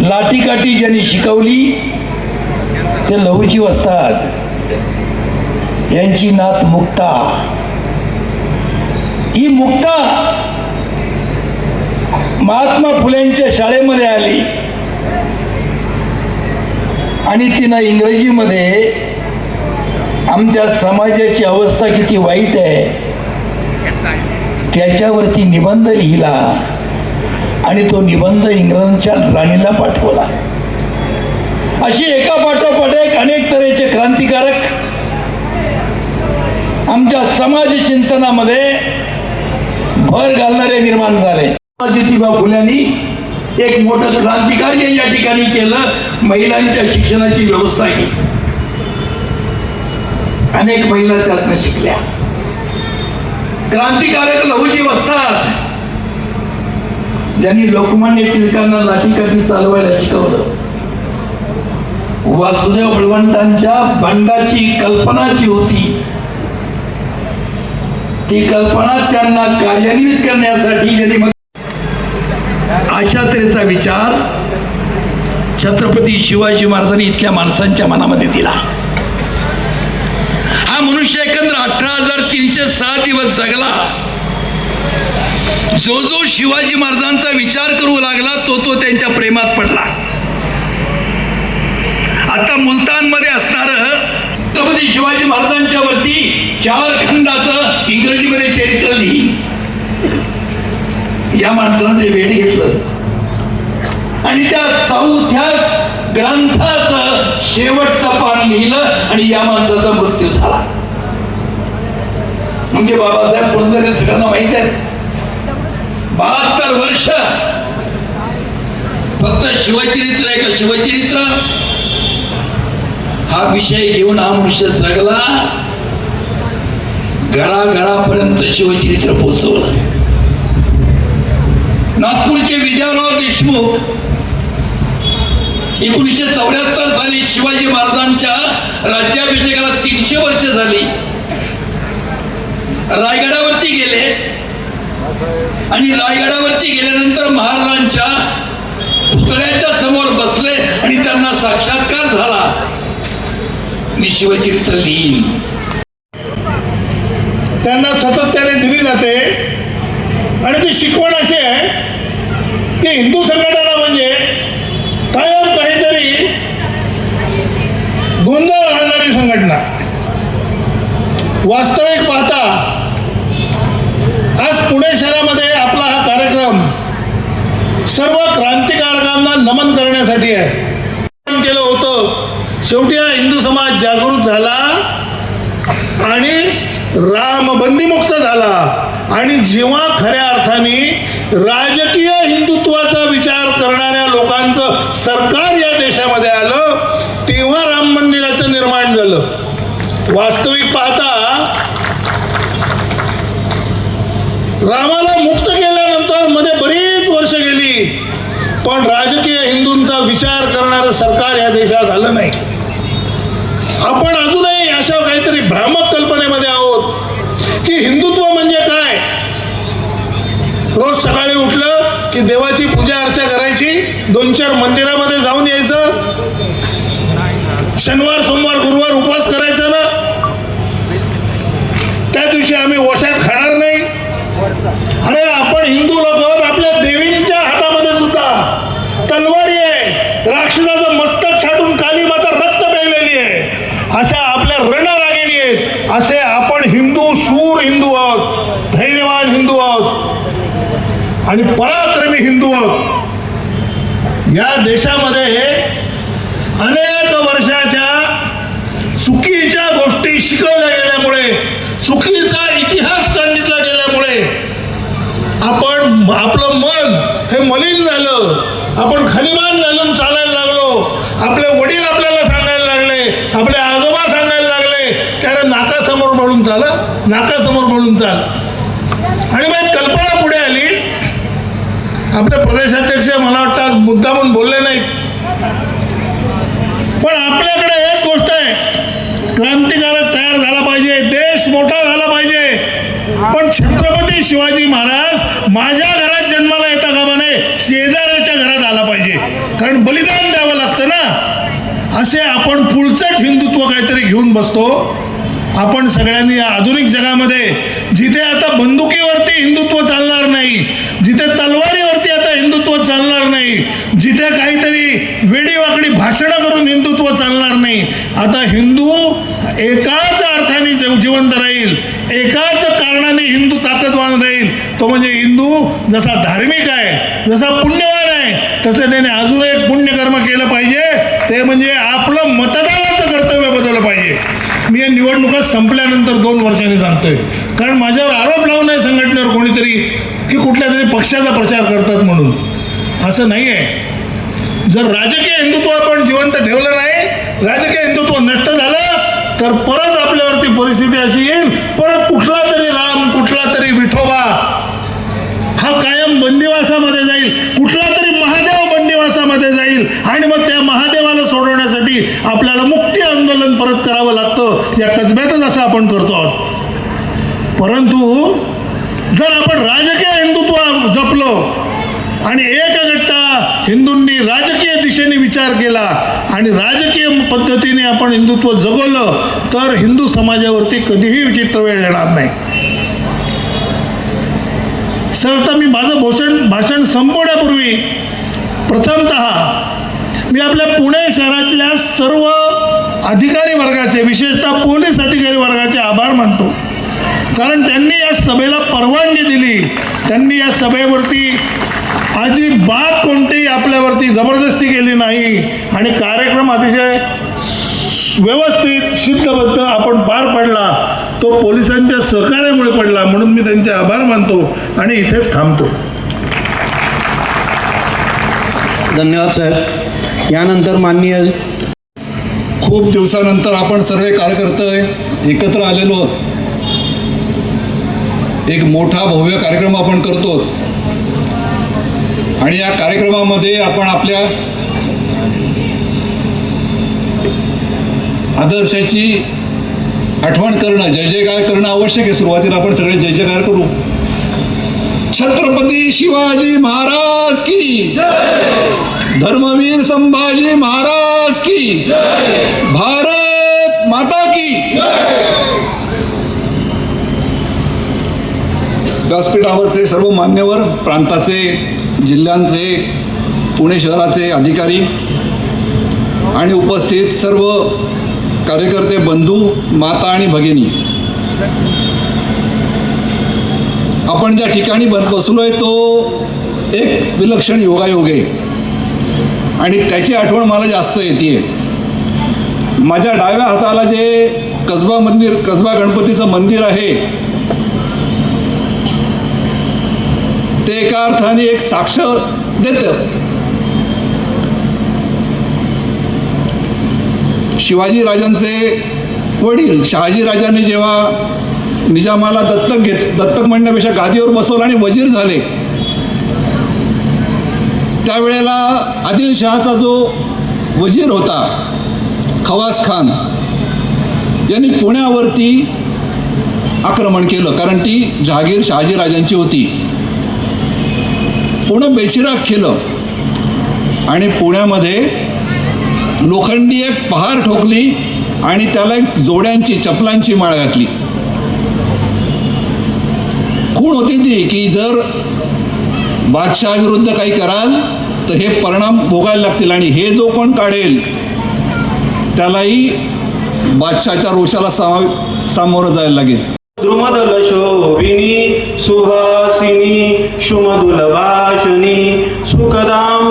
लाठीकाठी ज्यांनी शिकवली ते लहूजीव असतात यांची नात मुक्ता. ही मुक्ता महात्मा फुलेंच्या शाळेमध्ये आली. आणि तिनं इंग्रजीमध्ये आमच्या समाजाची अवस्था किती वाईट आहे त्याच्यावरती निबंध लिहिला. आणि तो निबंध इंग्रजांच्या राणीला पाठवला. अशी एका पाठोपाठ एक अनेक तऱ्हेचे क्रांतिकारक आमच्या समाज चिंतनामध्ये भर घालणारे निर्माण झाले. ज्योतिबा फुल्यांनी एक मोठं क्रांतिकार्य या ठिकाणी केलं महिलांच्या शिक्षणाची व्यवस्था केली. अनेक महिला त्यातनं शिकल्या. क्रांतिकारक लहूजी असतात ज्यांनी लोकमान्य टिळकांना लाठीकाठी चालवायला शिकवलं? वासुदेव बळवंतांच्या बंडाची कल्पना जी होती ती कल्पना त्यांना कार्यान्वित करण्यासाठी ज्यांनी अशा तऱ्हेचा विचार छत्रपती शिवाजी महाराजांनी इतक्या माणसांच्या मनामध्ये दिला. हा मनुष्य एकंदर अठरा हजार तीनशे सहा दिवस जगला. जो जो शिवाजी महाराजांचा विचार करू लागला तो तो त्यांच्या प्रेमात पडला. आता मुलतानमध्ये असणार छत्रपती शिवाजी महाराजांच्या वरती चार खंडाचं इंग्रजीमध्ये चरित्र लिहिलं या माणसानं ते वेळ घेतलं. आणि त्या चौथ्या ग्रंथाचं शेवटचं पान लिहिलं आणि या माणसाचा मृत्यू झाला. म्हणजे बाबासाहेब कोणत्या सगळ्यांना माहीत आहे. बहात्तर वर्ष. फक्त शिवचरित्र आहे का शिवचरित्र? हा विषय घेऊन हा मनुष्य जगला. घराघरापर्यंत शिवचरित्र पोचवलं नागपूरचे विजयराव देशमुख एकोणीसशे चौऱ्याहत्तर साली शिवाजी महाराजांच्या राज्याभिषेकाला तीनशे वर्ष झाली. रायगडावरती गेले. आणि रायगडावरती गेल्यानंतर महाराजांच्या पुतळ्याच्या समोर बसले आणि त्यांना साक्षात्कार झाला. मी शिवचरित्र लिहीन. त्यांना सातत्याने दिली जाते. आणि ती शिकवण अशी आहे की हिंदू संघटना म्हणजे कायम काहीतरी गोंधळ घालणारी संघटना. वास्तविक पुणे शहरामध्ये आपला हा कार्यक्रम सर्व क्रांतिकारकांना नमन करण्यासाठी आहे. केलं होतं. शेवटी हा हिंदू समाज जागृत झाला आणि राम बंदीमुक्त झाला. आणि जेव्हा खऱ्या अर्थाने राजकीय हिंदुत्वाचा विचार करणाऱ्या लोकांचं सरकार या देशामध्ये आलं तेव्हा राम मंदिराचं निर्माण झालं वास्तविक पाहता रामाला मुक्त केल्यानंतरमध्ये बरीच वर्ष गेली. पण राजकीय हिंदूंचा विचार करणारं सरकार या देशात आलं नाही. आपण अजूनही अशा काहीतरी भ्रामक कल्पनेमध्ये आहोत की हिंदुत्व म्हणजे काय? रोज सकाळी उठलं की देवाची पूजा अर्चा करायची दोन चार मंदिरामध्ये जाऊन यायचं शनिवार सोमवार गुरुवार उपवास करायचा ना त्या दिवशी आम्ही वशाट खाणार नाही अरे आपण हिंदू लोक आपल्या देवींच्या हातामध्ये सुद्धा तलवारी आहे राक्षसाचं मस्तक छाटून काली माता रक्त प्यायलेली आहे अशा आपल्या रणरागिणी आहेत असे आपण हिंदू शूर हिंदू आहोत धैर्यवान हिंदू आहोत आणि पराक्रमी हिंदू आहोत. या देशामध्ये अनेक वर्षाच्या चुकीच्या गोष्टी शिकवल्या गेल्यामुळे चुकीचा इतिहास सांगितला गेल्यामुळे आपण आपलं मन हे मलिन झालं. आपण खलिमान घालून चालायला लागलो. आपले वडील आपल्याला सांगायला लागले. आपले आजोबा सांगायला लागले. त्याला नाकासमोर बळून चाल. नाकासमोर बळून चाल. आणि मग एक कल्पना पुढे आली आपले प्रदेशाध्यक्ष मला वाटतं आज मुद्दामून बोलले नाहीत. पण आपल्याकडे एक गोष्ट आहे. क्रांतिकारक तयार झाला पाहिजे. देश मोठा झाला पाहिजे. पण छत्रपती शिवाजी महाराज माझ्या घरात जन्माला येता कामा नये शेजाऱ्याच्या घरात आला पाहिजे. कारण बलिदान द्यावं लागतं ना. असे आपण पुढचं हिंदुत्व काहीतरी घेऊन बसतो. आपण सगळ्यांनी या आधुनिक जगामध्ये जिथे आता बंदुकीवरती हिंदुत्व चालणार नाही जिथे तलवारी चालणार नाही. जिथे काहीतरी वेडीवाकडी भाषणं करून हिंदुत्व चालणार नाही. आता हिंदू एकाच अर्थाने जीव- जिवंत राहील. एकाच कारणाने हिंदू ताकदवान राहील. तो म्हणजे हिंदू जसा धार्मिक आहे जसा पुण्यवान आहे तसं त्याने अजून एक पुण्यकर्म केलं पाहिजे. ते म्हणजे आपलं मतदानाचं कर्तव्य बदललं पाहिजे. मी या निवडणुका संपल्यानंतर दोन वर्षांनी सांगतोय. कारण माझ्यावर आरोप लावून आहे संघटनेवर कोणीतरी की कुठल्या तरी पक्षाचा प्रचार करतात म्हणून. असं नाही आहे जर राजकीय हिंदुत्व आपण जिवंत ठेवलं नाही राजकीय हिंदुत्व नष्ट झालं तर परत आपल्यावरती परिस्थिती अशी येईल परत कुठला तरी राम कुठला तरी विठोबा हा कायम बंदिवासामध्ये जाईल. कुठला तरी महादेव बंदिवासामध्ये जाईल. आणि मग त्या महादेवाला सोडवण्यासाठी आपल्याला मुक्ती आंदोलन परत करावं लागतं या कसब्यातच असं आपण करतो आहोत. परंतु जर आपण राजकीय हिंदुत्व जपलो आणि एकगट्टा हिंदूंनी राजकीय दिशेने विचार केला आणि राजकीय पद्धतीने आपण हिंदुत्व जगवलं तर हिंदू समाजावरती कधीही विचित्र वेळ येणार नाही. सर तर मी माझं भोषण भाषण संपवण्यापूर्वी प्रथमत मी आपल्या पुणे शहरातल्या सर्व अधिकारी वर्गाचे विशेषतः पोलीस अधिकारी वर्गाचे आभार मानतो. कारण त्यांनी या सभेला परवानगी दिली. त्यांनी या सभेवरती अजिबात कोणतीही आपल्यावरती जबरदस्ती केली नाही. आणि कार्यक्रम अतिशय व्यवस्थित शिस्तबद्ध आपण पार पडला. तो पोलिसांच्या सहकार्यामुळे पडला म्हणून मी त्यांचे आभार मानतो आणि इथेच थांबतो. धन्यवाद साहेब. यानंतर माननीय खूप दिवसानंतर आपण सर्व कार्यकर्ते एकत्र आलेलो एक मोठा भव्य कार्यक्रम आपण करतो. आणि या कार्यक्रमामध्ये आपण आपल्या आदर्शाची आठवण करणं जय जयकार करणं आवश्यक आहे. सुरुवातीला आपण सगळे जय जयकार करू. छत्रपती शिवाजी महाराज की धर्मवीर संभाजी महाराज की भारत माता की व्यासपीठावरचे सर्व मान्यवर प्रांताचे जिल्ह्यांचे पुणे शहराचे अधिकारी आणि उपस्थित सर्व कार्यकर्ते बंधू माता आणि भगिनी. आपण ज्या ठिकाणी बसलो बसलोय तो एक विलक्षण योगायोग आहे. आणि त्याची आठवण मला जास्त येते माझ्या डाव्या हाताला जे कसबा मंदिर कसबा गणपतीचं मंदिर आहे ते एका अर्थाने एक साक्ष देतं. शिवाजी राजांचे वडील शहाजी राजांनी जेव्हा निजामाला दत्तक घेत दत्तक म्हणण्यापेक्षा गादीवर बसवलं आणि वजीर झाले त्यावेळेला आदिलशहाचा जो वजीर होता खवास खान यांनी पुण्यावरती आक्रमण केलं कारण ती जहागीर शहाजीराजांची होती. पुणं बेचिराग केलं. आणि पुण्यामध्ये लोखंडी एक पहार ठोकली आणि त्याला एक जोड्यांची चपलांची माळ घातली. खूण होती ती की जर बादशाह विरुद्ध काही कराल तर हे परिणाम भोगायला लागतील. आणि हे जो कोण काढेल त्यालाही बादशाहच्या रोषाला सामा सामोरं जायला लागेल. शोभिनी सुहासिनी शुमधुल भाषणी सुखदाम